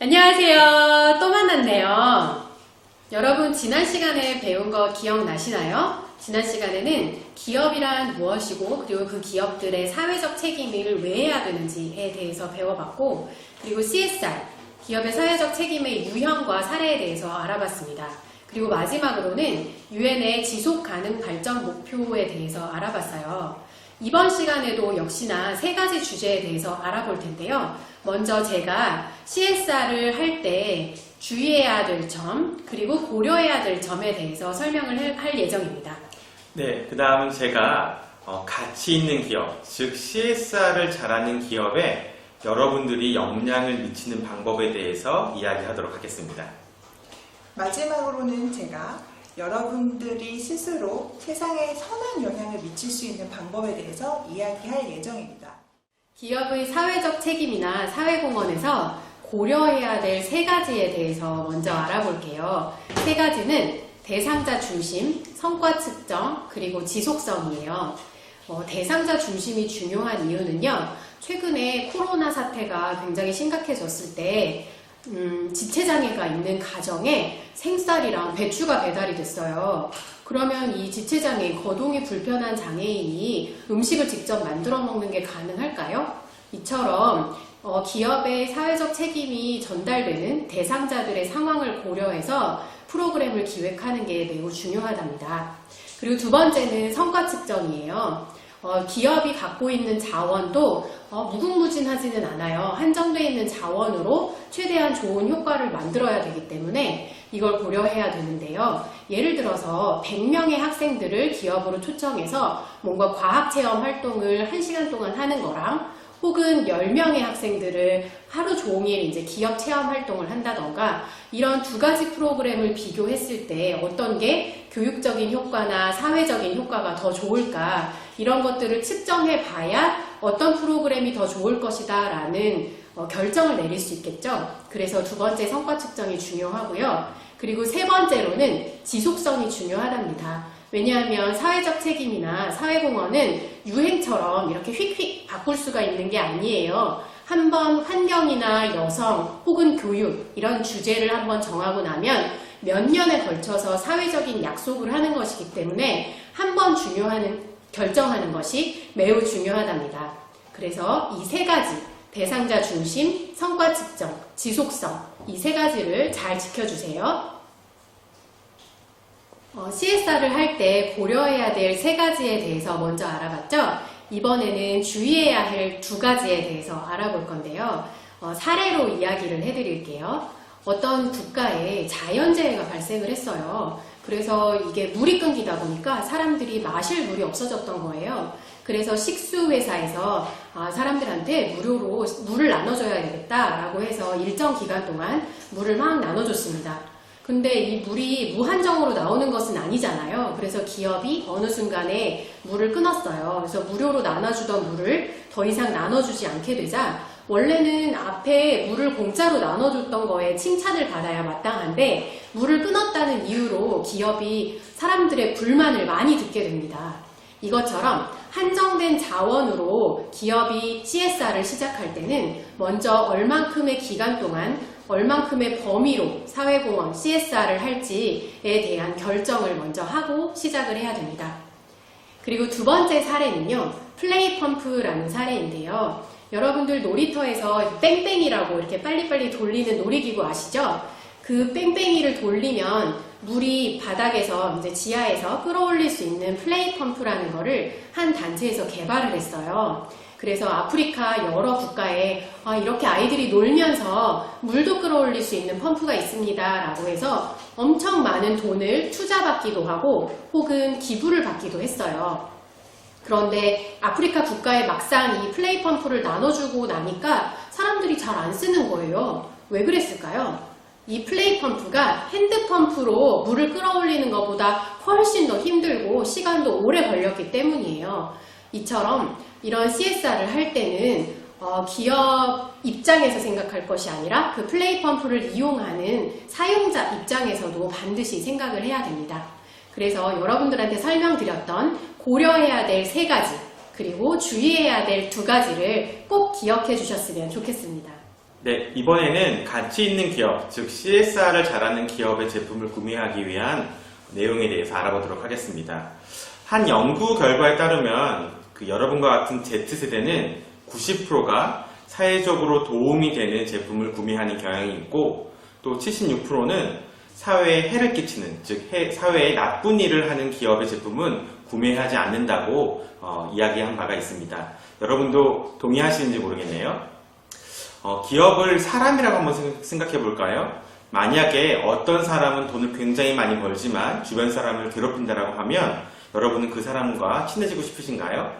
안녕하세요. 또 만났네요. 여러분, 지난 시간에 배운 거 기억나시나요? 지난 시간에는 기업이란 무엇이고, 그리고 그 기업들의 사회적 책임을 왜 해야 되는지에 대해서 배워봤고, 그리고 CSR, 기업의 사회적 책임의 유형과 사례에 대해서 알아봤습니다. 그리고 마지막으로는 유엔의 지속 가능 발전 목표에 대해서 알아봤어요. 이번 시간에도 역시나 세 가지 주제에 대해서 알아볼 텐데요. 먼저 제가 CSR을 할 때 주의해야 될 점, 그리고 고려해야 될 점에 대해서 설명을 해- 할 예정입니다. 네, 그 다음은 제가 어, 가치 있는 기업, 즉 CSR을 잘하는 기업에 여러분들이 영향을 미치는 방법에 대해서 이야기하도록 하겠습니다. 마지막으로는 제가 여러분들이 스스로 세상에 선한 영향을 미칠 수 있는 방법에 대해서 이야기할 예정입니다. 기업의 사회적 책임이나 사회공헌에서 고려해야 될 세 가지에 대해서 먼저 알아볼게요. 세 가지는 대상자 중심, 성과 측정, 그리고 지속성이에요. 어, 대상자 중심이 중요한 이유는요, 최근에 코로나 사태가 굉장히 심각해졌을 때, 음, 지체장애가 있는 가정에 생쌀이랑 배추가 배달이 됐어요. 그러면 이 지체장애, 거동이 불편한 장애인이 음식을 직접 만들어 먹는 게 가능할까요? 이처럼 어, 기업의 사회적 책임이 전달되는 대상자들의 상황을 고려해서 프로그램을 기획하는 게 매우 중요하답니다. 그리고 두 번째는 성과 측정이에요. 어, 기업이 갖고 있는 자원도 어, 무궁무진하지는 않아요. 한정되어 있는 자원으로 최대한 좋은 효과를 만들어야 되기 때문에 이걸 고려해야 되는데요. 예를 들어서 100명의 학생들을 기업으로 초청해서 뭔가 과학 체험 활동을 1시간 동안 하는 거랑 혹은 10명의 학생들을 하루 종일 이제 기업 체험 활동을 한다던가 이런 두 가지 프로그램을 비교했을 때 어떤 게 교육적인 효과나 사회적인 효과가 더 좋을까 이런 것들을 측정해 봐야 어떤 프로그램이 더 좋을 것이다 라는 어, 결정을 내릴 수 있겠죠. 그래서 두 번째 성과 측정이 중요하고요. 그리고 세 번째로는 지속성이 중요하답니다. 왜냐하면 사회적 책임이나 사회공헌은 유행처럼 이렇게 휙휙 바꿀 수가 있는 게 아니에요. 한번 환경이나 여성 혹은 교육 이런 주제를 한번 정하고 나면 몇 년에 걸쳐서 사회적인 약속을 하는 것이기 때문에 한 번 중요한 결정하는 것이 매우 중요하답니다. 그래서 이 세 가지 대상자 중심, 성과 측정, 지속성 이 세 가지를 잘 지켜주세요. 어, CSR을 할 때 고려해야 될 세 가지에 대해서 먼저 알아봤죠? 이번에는 주의해야 할 두 가지에 대해서 알아볼 건데요. 어, 사례로 이야기를 해드릴게요. 어떤 국가에 자연재해가 발생을 했어요. 그래서 이게 물이 끊기다 보니까 사람들이 마실 물이 없어졌던 거예요. 그래서 식수회사에서 아, 사람들한테 무료로 물을 나눠줘야 되겠다라고 해서 일정 기간 동안 물을 막 나눠줬습니다. 근데 이 물이 무한정으로 나오는 것은 아니잖아요. 그래서 기업이 어느 순간에 물을 끊었어요. 그래서 무료로 나눠주던 물을 더 이상 나눠주지 않게 되자 원래는 앞에 물을 공짜로 나눠줬던 거에 칭찬을 받아야 마땅한데 물을 끊었다는 이유로 기업이 사람들의 불만을 많이 듣게 됩니다. 이것처럼 한정된 자원으로 기업이 CSR을 시작할 때는 먼저 얼만큼의 기간 동안 얼만큼의 범위로 사회공헌 CSR을 할지에 대한 결정을 먼저 하고 시작을 해야 됩니다. 그리고 두 번째 사례는요, 플레이 펌프라는 사례인데요. 여러분들 놀이터에서 뺑뺑이라고 이렇게 빨리빨리 돌리는 놀이기구 아시죠? 그 뺑뺑이를 돌리면 물이 바닥에서 이제 지하에서 끌어올릴 수 있는 플레이 펌프라는 거를 한 단체에서 개발을 했어요. 그래서 아프리카 여러 국가에 아, 이렇게 아이들이 놀면서 물도 끌어올릴 수 있는 펌프가 있습니다. 라고 해서 엄청 많은 돈을 투자받기도 하고 혹은 기부를 받기도 했어요. 그런데 아프리카 국가에 막상 이 플레이 펌프를 나눠주고 나니까 사람들이 잘 안 쓰는 거예요. 왜 그랬을까요? 이 플레이 펌프가 핸드 펌프로 물을 끌어올리는 것보다 훨씬 더 힘들고 시간도 오래 걸렸기 때문이에요. 이처럼 이런 CSR을 할 때는 어, 기업 입장에서 생각할 것이 아니라 그 플레이 펌프를 이용하는 사용자 입장에서도 반드시 생각을 해야 됩니다. 그래서 여러분들한테 설명드렸던 고려해야 될 세 가지, 그리고 주의해야 될 두 가지를 꼭 기억해 주셨으면 좋겠습니다. 네, 이번에는 가치 있는 기업, 즉 CSR을 잘하는 기업의 제품을 구매하기 위한 내용에 대해서 알아보도록 하겠습니다. 한 연구 결과에 따르면 그 여러분과 같은 Z세대는 90%가 사회적으로 도움이 되는 제품을 구매하는 경향이 있고 또 76%는 사회에 해를 끼치는, 즉 해- 사회에 나쁜 일을 하는 기업의 제품은 구매하지 않는다고 어, 이야기한 바가 있습니다. 여러분도 동의하시는지 모르겠네요. 어, 기업을 사람이라고 한번 생- 생각해 볼까요? 만약에 어떤 사람은 돈을 굉장히 많이 벌지만 주변 사람을 괴롭힌다라고 하면 여러분은 그 사람과 친해지고 싶으신가요?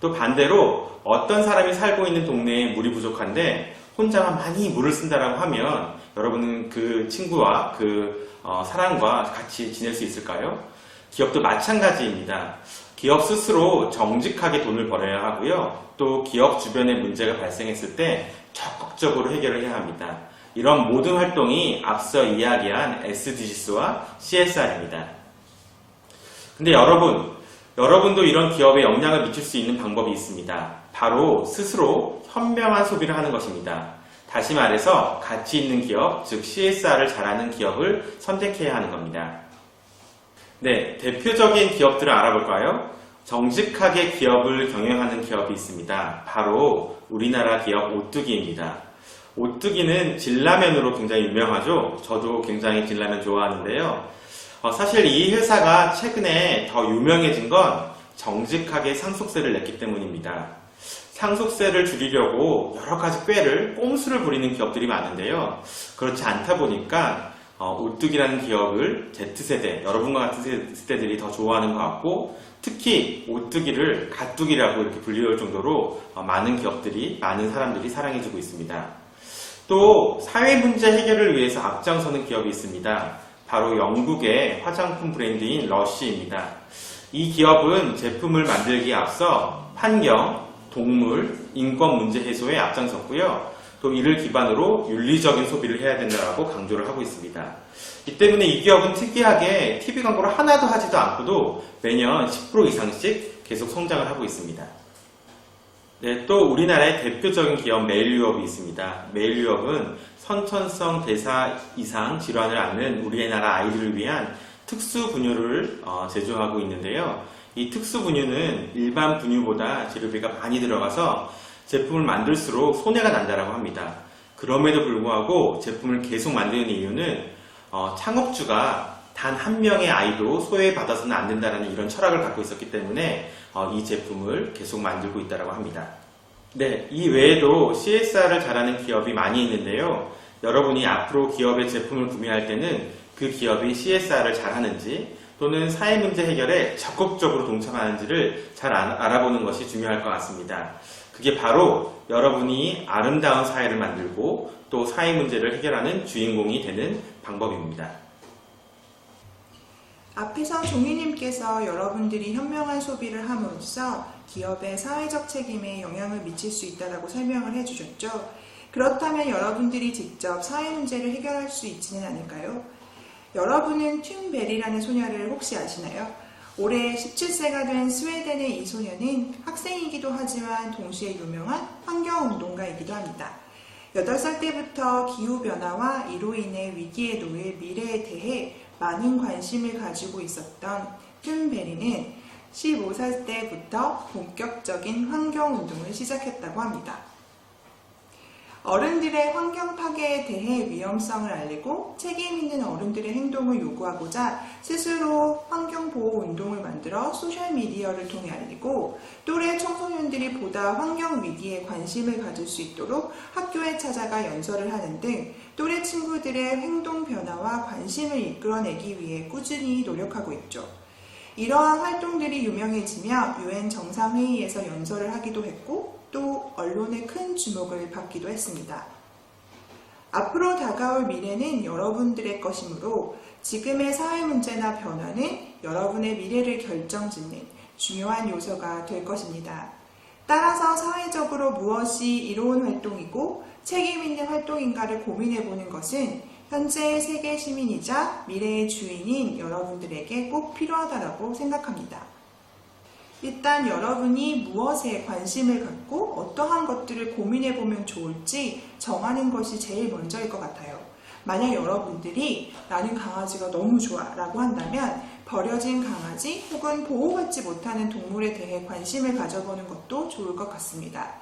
또 반대로 어떤 사람이 살고 있는 동네에 물이 부족한데 혼자만 많이 물을 쓴다라고 하면 여러분은 그 친구와 그 어, 사람과 같이 지낼 수 있을까요? 기업도 마찬가지입니다. 기업 스스로 정직하게 돈을 벌어야 하고요. 또 기업 주변에 문제가 발생했을 때 적극적으로 해결을 해야 합니다. 이런 모든 활동이 앞서 이야기한 SDGs와 CSR입니다. 근데 여러분, 여러분도 이런 기업에 영향을 미칠 수 있는 방법이 있습니다. 바로 스스로 현명한 소비를 하는 것입니다. 다시 말해서 가치 있는 기업, 즉 CSR을 잘하는 기업을 선택해야 하는 겁니다. 네, 대표적인 기업들을 알아볼까요? 정직하게 기업을 경영하는 기업이 있습니다. 바로 우리나라 기업 오뚜기입니다. 오뚜기는 진라면으로 굉장히 유명하죠. 저도 굉장히 진라면 좋아하는데요. 어, 사실 이 회사가 최근에 더 유명해진 건 정직하게 상속세를 냈기 때문입니다. 상속세를 줄이려고 여러 가지 꾀를 꼼수를 부리는 기업들이 많은데요. 그렇지 않다 보니까 어, 오뚜기라는 기업을 Z세대, 여러분과 같은 세- 세대들이 더 좋아하는 것 같고 특히 오뚜기를 가뚜기라고 이렇게 불리울 정도로 어, 많은 기업들이, 많은 사람들이 사랑해주고 있습니다. 또 사회 문제 해결을 위해서 앞장서는 기업이 있습니다. 바로 영국의 화장품 브랜드인 러쉬입니다. 이 기업은 제품을 만들기에 앞서 환경, 동물, 인권 문제 해소에 앞장섰고요. 또 이를 기반으로 윤리적인 소비를 해야 된다고 강조를 하고 있습니다. 이 때문에 이 기업은 특이하게 TV 광고를 하나도 하지도 않고도 매년 10% 이상씩 계속 성장을 하고 있습니다. 네, 또 우리나라의 대표적인 기업 메일유업이 있습니다. 메일유업은 선천성 대사 이상 질환을 앓는 우리나라 아이들을 위한 특수 분유를 어, 제조하고 있는데요. 이 특수 분유는 일반 분유보다 재료비가 많이 들어가서 제품을 만들수록 손해가 난다라고 합니다. 그럼에도 불구하고 제품을 계속 만드는 이유는 어, 창업주가 단 한 명의 아이도 소외받아서는 안 된다는 이런 철학을 갖고 있었기 때문에 어, 이 제품을 계속 만들고 있다고 합니다. 네, 이 외에도 CSR을 잘하는 기업이 많이 있는데요. 여러분이 앞으로 기업의 제품을 구매할 때는 그 기업이 CSR을 잘하는지 또는 사회 문제 해결에 적극적으로 동참하는지를 잘 알- 알아보는 것이 중요할 것 같습니다. 그게 바로 여러분이 아름다운 사회를 만들고 또 사회 문제를 해결하는 주인공이 되는 방법입니다. 앞에서 종이님께서 여러분들이 현명한 소비를 함으로써 기업의 사회적 책임에 영향을 미칠 수 있다고 설명을 해주셨죠. 그렇다면 여러분들이 직접 사회 문제를 해결할 수 있지는 않을까요? 여러분은 튠베리라는 소녀를 혹시 아시나요? 올해 17세가 된 스웨덴의 이 소녀는 학생이기도 하지만 동시에 유명한 환경운동가이기도 합니다. 8살 때부터 기후변화와 이로 인해 위기에 놓일 미래에 대해 많은 관심을 가지고 있었던 튠베리는 15살 때부터 본격적인 환경운동을 시작했다고 합니다. 어른들의 환경 파괴에 대해 위험성을 알리고 책임 있는 어른들의 행동을 요구하고자 스스로 환경 보호 운동을 만들어 소셜 미디어를 통해 알리고 또래 청소년들이 보다 환경 위기에 관심을 가질 수 있도록 학교에 찾아가 연설을 하는 등 또래 친구들의 행동 변화와 관심을 이끌어내기 위해 꾸준히 노력하고 있죠. 이러한 활동들이 유명해지며 유엔 정상회의에서 연설을 하기도 했고 또 언론의 큰 주목을 받기도 했습니다. 앞으로 다가올 미래는 여러분들의 것이므로 지금의 사회 문제나 변화는 여러분의 미래를 결정짓는 중요한 요소가 될 것입니다. 따라서 사회적으로 무엇이 이로운 활동이고 책임 있는 활동인가를 고민해 보는 것은 현재의 세계 시민이자 미래의 주인인 여러분들에게 꼭 필요하다고 생각합니다. 일단 여러분이 무엇에 관심을 갖고 어떠한 것들을 고민해 보면 좋을지 정하는 것이 제일 먼저일 것 같아요. 만약 여러분들이 나는 강아지가 너무 좋아 라고 한다면 버려진 강아지 혹은 보호받지 못하는 동물에 대해 관심을 가져보는 것도 좋을 것 같습니다.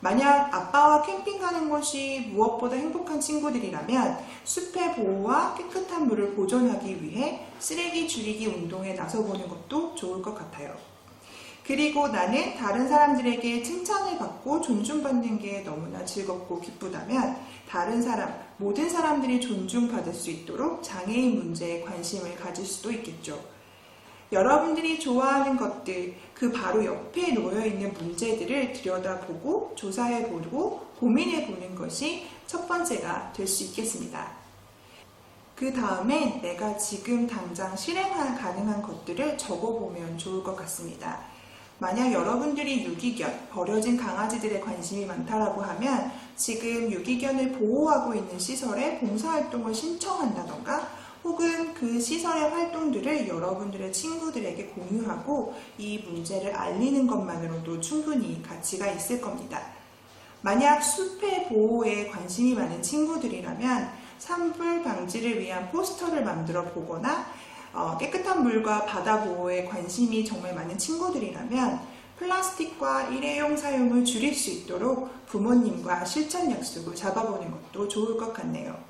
만약 아빠와 캠핑 가는 것이 무엇보다 행복한 친구들이라면 숲의 보호와 깨끗한 물을 보존하기 위해 쓰레기 줄이기 운동에 나서보는 것도 좋을 것 같아요. 그리고 나는 다른 사람들에게 칭찬을 받고 존중받는 게 너무나 즐겁고 기쁘다면 다른 사람, 모든 사람들이 존중받을 수 있도록 장애인 문제에 관심을 가질 수도 있겠죠. 여러분들이 좋아하는 것들, 그 바로 옆에 놓여 있는 문제들을 들여다보고 조사해보고 고민해보는 것이 첫 번째가 될 수 있겠습니다. 그 다음엔 내가 지금 당장 실행 가능한 것들을 적어보면 좋을 것 같습니다. 만약 여러분들이 유기견, 버려진 강아지들에 관심이 많다라고 하면 지금 유기견을 보호하고 있는 시설에 봉사활동을 신청한다던가 혹은 그 시설의 활동들을 여러분들의 친구들에게 공유하고 이 문제를 알리는 것만으로도 충분히 가치가 있을 겁니다. 만약 숲의 보호에 관심이 많은 친구들이라면 산불 방지를 위한 포스터를 만들어 보거나 어, 깨끗한 물과 바다 보호에 관심이 정말 많은 친구들이라면 플라스틱과 일회용 사용을 줄일 수 있도록 부모님과 실천 약속을 잡아보는 것도 좋을 것 같네요.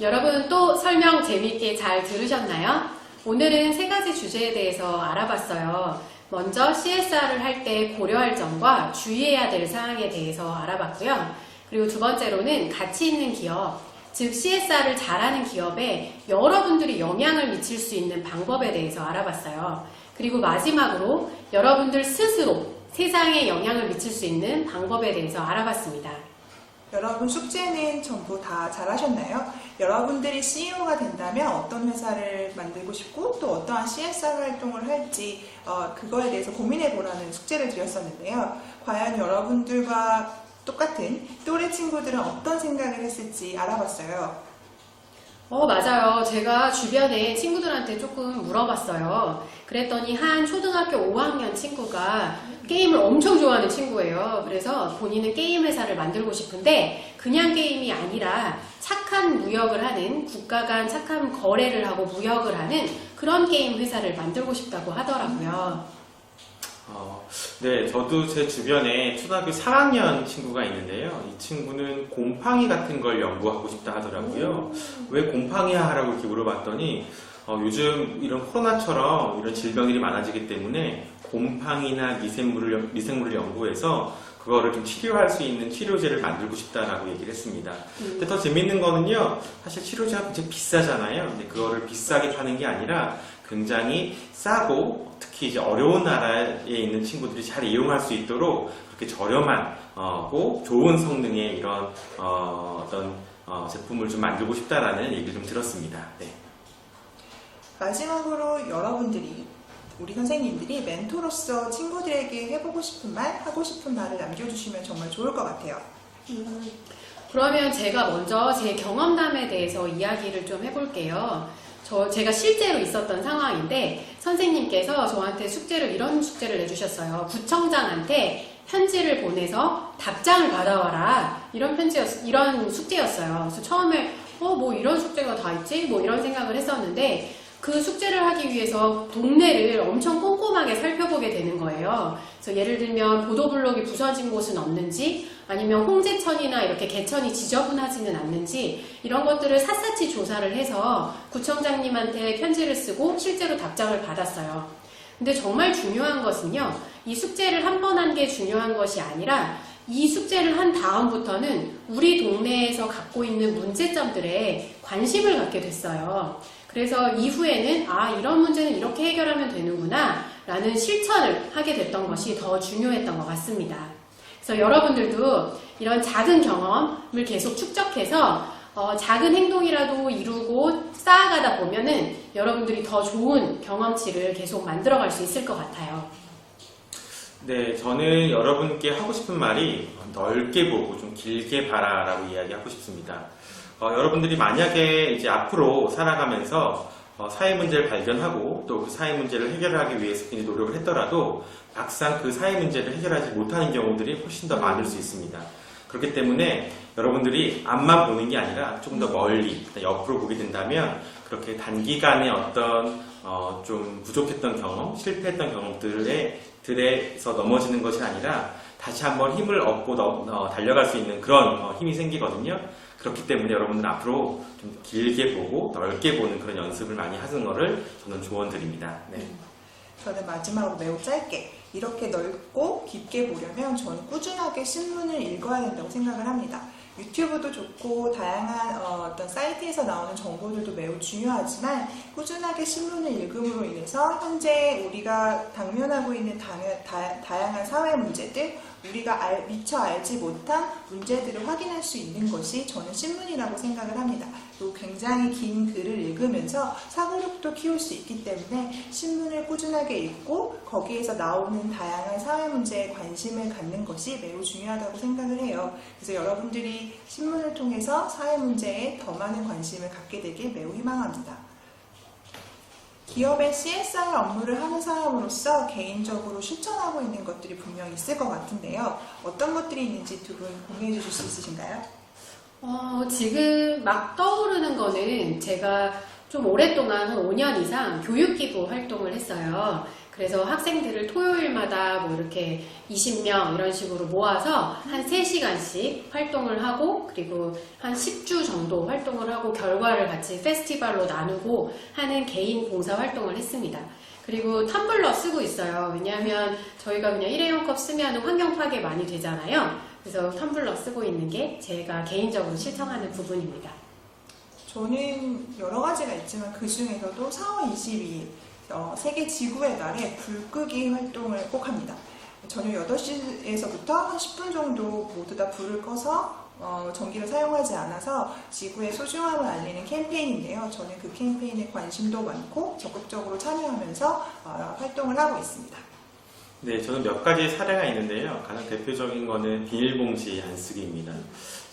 여러분 또 설명 재밌게 잘 들으셨나요? 오늘은 세 가지 주제에 대해서 알아봤어요. 먼저 CSR을 할 때 고려할 점과 주의해야 될 사항에 대해서 알아봤고요. 그리고 두 번째로는 가치 있는 기업, 즉 CSR을 잘하는 기업에 여러분들이 영향을 미칠 수 있는 방법에 대해서 알아봤어요. 그리고 마지막으로 여러분들 스스로 세상에 영향을 미칠 수 있는 방법에 대해서 알아봤습니다. 여러분 숙제는 전부 다 잘하셨나요? 여러분들이 CEO가 된다면 어떤 회사를 만들고 싶고 또 어떠한 CSR 활동을 할지 어, 그거에 대해서 고민해 보라는 숙제를 드렸었는데요. 과연 여러분들과 똑같은 또래 친구들은 어떤 생각을 했을지 알아봤어요. 어, 맞아요. 제가 주변에 친구들한테 조금 물어봤어요. 그랬더니 한 초등학교 5학년 친구가 게임을 엄청 좋아하는 친구예요. 그래서 본인은 게임 회사를 만들고 싶은데 그냥 게임이 아니라 착한 무역을 하는 국가 간 착한 거래를 하고 무역을 하는 그런 게임 회사를 만들고 싶다고 하더라고요. 어, 네, 저도 제 주변에 초등학교 4학년 친구가 있는데요. 이 친구는 곰팡이 같은 걸 연구하고 싶다 하더라고요. 왜 곰팡이야? 라고 이렇게 물어봤더니, 어, 요즘 이런 코로나처럼 이런 질병들이 많아지기 때문에 곰팡이나 미생물을, 미생물을 연구해서 그거를 좀 치료할 수 있는 치료제를 만들고 싶다라고 얘기를 했습니다. 근데 더 재밌는 거는요, 사실 치료제가 굉장히 비싸잖아요. 근데 그거를 비싸게 파는 게 아니라 굉장히 싸고 특히 이제 어려운 나라에 있는 친구들이 잘 이용할 수 있도록 그렇게 저렴한 어,고 좋은 성능의 이런 어, 떤 제품을 좀 만들고 싶다라는 얘기를 좀 들었습니다. 네. 마지막으로 여러분들이 우리 선생님들이 멘토로서 친구들에게 해보고 싶은 말, 하고 싶은 말을 남겨주시면 정말 좋을 것 같아요. 음, 그러면 제가 먼저 제 경험담에 대해서 이야기를 좀 해볼게요. 저 제가 실제로 있었던 상황인데 선생님께서 저한테 숙제를 이런 숙제를 내주셨어요. 구청장한테 편지를 보내서 답장을 받아와라 이런 편지였 이런 숙제였어요. 그래서 처음에 어 뭐 이런 숙제가 다 있지 뭐 이런 생각을 했었는데 그 숙제를 하기 위해서 동네를 엄청 꼼꼼하게 살펴보게 되는 거예요. 그래서 예를 들면 보도블록이 부서진 곳은 없는지 아니면 홍제천이나 이렇게 개천이 지저분하지는 않는지 이런 것들을 샅샅이 조사를 해서 구청장님한테 편지를 쓰고 실제로 답장을 받았어요. 근데 정말 중요한 것은요, 이 숙제를 한 번 한 게 중요한 것이 아니라 이 숙제를 한 다음부터는 우리 동네에서 갖고 있는 문제점들에 관심을 갖게 됐어요. 그래서 이후에는 아, 이런 문제는 이렇게 해결하면 되는구나 라는 실천을 하게 됐던 것이 더 중요했던 것 같습니다. 그래서 여러분들도 이런 작은 경험을 계속 축적해서 어, 작은 행동이라도 이루고 쌓아가다 보면은 여러분들이 더 좋은 경험치를 계속 만들어갈 수 있을 것 같아요. 네, 저는 여러분께 하고 싶은 말이 넓게 보고 좀 길게 봐라라고 이야기하고 싶습니다. 어, 여러분들이 만약에 이제 앞으로 살아가면서 어, 사회 문제를 발견하고 또 그 사회 문제를 해결하기 위해서 굉장히 노력을 했더라도 막상 그 사회 문제를 해결하지 못하는 경우들이 훨씬 더 많을 수 있습니다. 그렇기 때문에 여러분들이 앞만 보는 게 아니라 조금 더 멀리 옆으로 보게 된다면 그렇게 단기간에 어떤 어, 좀 부족했던 경험, 실패했던 경험들에 들에서 넘어지는 것이 아니라 다시 한번 힘을 얻고 너- 어, 달려갈 수 있는 그런 어, 힘이 생기거든요. 그렇기 때문에 여러분들 앞으로 좀 길게 보고 넓게 보는 그런 연습을 많이 하는 것을 저는 조언드립니다. 네. 저는 마지막으로 매우 짧게 이렇게 넓고 깊게 보려면 저는 꾸준하게 신문을 읽어야 된다고 생각을 합니다. 유튜브도 좋고 다양한 어, 떤 사이트에서 나오는 정보들도 매우 중요하지만 꾸준하게 신문을 읽음으로 인해서 현재 우리가 당면하고 있는 당연- 다, 다양한 사회 문제들 우리가 알- 미처 알지 못한 문제들을 확인할 수 있는 것이 저는 신문이라고 생각을 합니다. 또 굉장히 긴 글을 읽으면서 사고력도 키울 수 있기 때문에 신문을 꾸준하게 읽고 거기에서 나오는 다양한 사회 문제에 관심을 갖는 것이 매우 중요하다고 생각을 해요. 그래서 여러분들이 신문을 통해서 사회 문제에 더 많은 관심을 갖게 되길 매우 희망합니다. 기업의 CSR 업무를 하는 사람으로서 개인적으로 실천하고 있는 것들이 분명 있을 것 같은데요. 어떤 것들이 있는지 두 분 공유해 주실 수 있으신가요? 어, 지금 막 떠오르는 거는 제가 좀 오랫동안 한 5년 이상 교육기부 활동을 했어요. 그래서 학생들을 토요일마다 뭐 이렇게 20명 이런 식으로 모아서 한 3시간씩 활동을 하고 그리고 한 10주 정도 활동을 하고 결과를 같이 페스티벌로 나누고 하는 개인 봉사 활동을 했습니다. 그리고 텀블러 쓰고 있어요. 왜냐하면 저희가 그냥 일회용 컵 쓰면 환경 파괴 많이 되잖아요. 그래서 텀블러 쓰고 있는 게 제가 개인적으로 실천하는 부분입니다. 저는 여러 가지가 있지만 그 중에서도 4월 22일 어, 세계 지구의 날에 불 끄기 활동을 꼭 합니다. 저녁 8시에서부터 한 10분 정도 모두 다 불을 꺼서 어, 전기를 사용하지 않아서 지구의 소중함을 알리는 캠페인인데요. 저는 그 캠페인에 관심도 많고 적극적으로 참여하면서 어, 활동을 하고 있습니다. 네, 저는 몇 가지 사례가 있는데요. 가장 대표적인 거는 비닐봉지 안 쓰기입니다.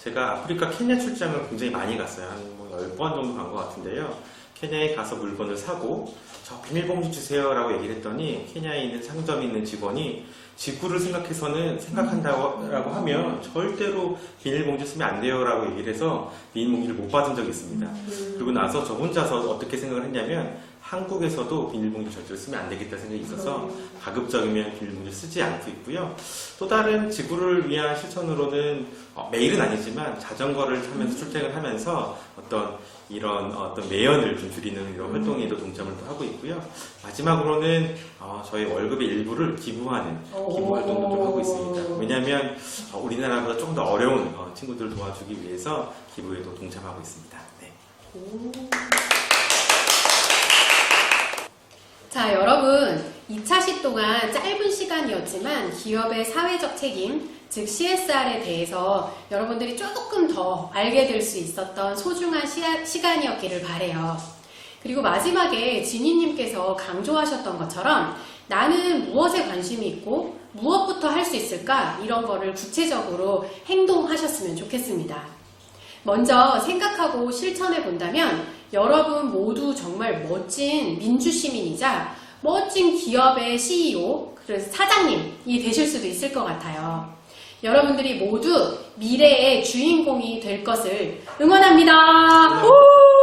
제가 아프리카 케냐 출장을 굉장히 많이 갔어요. 한 뭐 10번 정도 간 것 같은데요. 케냐에 가서 물건을 사고 저 비닐봉지 주세요 라고 얘기를 했더니 케냐에 있는 상점에 있는 직원이 지구를 생각해서는 생각한다고 라고 하면 절대로 비닐봉지 쓰면 안 돼요 라고 얘기를 해서 비닐봉지를 못 받은 적이 있습니다. 그리고 나서 저 혼자서 어떻게 생각을 했냐면 한국에서도 비닐봉지 절대로 쓰면 안 되겠다 생각이 있어서 가급적이면 비닐봉지 쓰지 않고 있고요. 또 다른 지구를 위한 실천으로는 어, 매일은 아니지만 자전거를 타면서 출퇴근을 하면서 어떤 이런 어떤 매연을 좀 줄이는 이런 활동에도 동참을 또 하고 있고요. 마지막으로는 어, 저희 월급의 일부를 기부하는 기부 활동도 좀 하고 있습니다. 왜냐하면 어, 우리나라보다 조금 더 어려운 어, 친구들을 도와주기 위해서 기부에도 동참하고 있습니다. 네. 자, 여러분. 2차 시 동안 짧은 시간이었지만 기업의 사회적 책임, 즉 CSR에 대해서 여러분들이 조금 더 알게 될 수 있었던 소중한 시야- 시간이었기를 바래요. 그리고 마지막에 지니님께서 강조하셨던 것처럼 나는 무엇에 관심이 있고 무엇부터 할 수 있을까 이런 거를 구체적으로 행동하셨으면 좋겠습니다. 먼저 생각하고 실천해 본다면 여러분 모두 정말 멋진 민주시민이자 멋진 기업의 CEO, 그래서 사장님이 되실 수도 있을 것 같아요. 여러분들이 모두 미래의 주인공이 될 것을 응원합니다. 우!